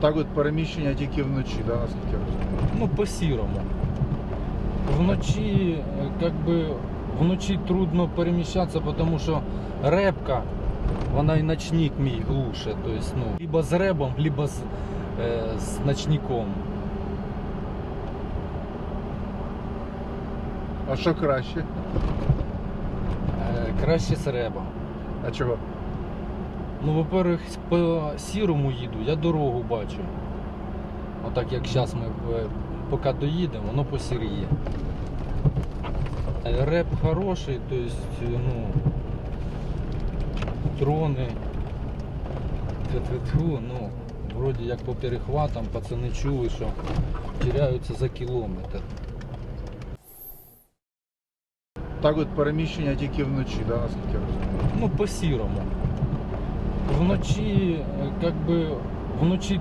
Так от переміщення тільки вночі, да, наскільки я розумію. Ну, по-сірому. Вночі, е, как би, вночі трудно переміщатися, тому що репка, вона і ночник мій глуше. Тобто, ну, либо з ребом, либо з, е, з ночником. А що краще? Е, краще з ребом. А чого? Ну, во-первых, по сірому їду, я дорогу бачу. Отак як зараз ми е, поки доїдемо, воно посіріє. Е, Реп хороший, то есть, е, ну, трони. Тьфу-тьфу-тьфу, ну, вроді як по перехватам пацани чули, що теряються за кілометр. Так от переміщення тільки вночі, да, наскільки розумію. Ну, по сірому. Вночі, е, как би, вночі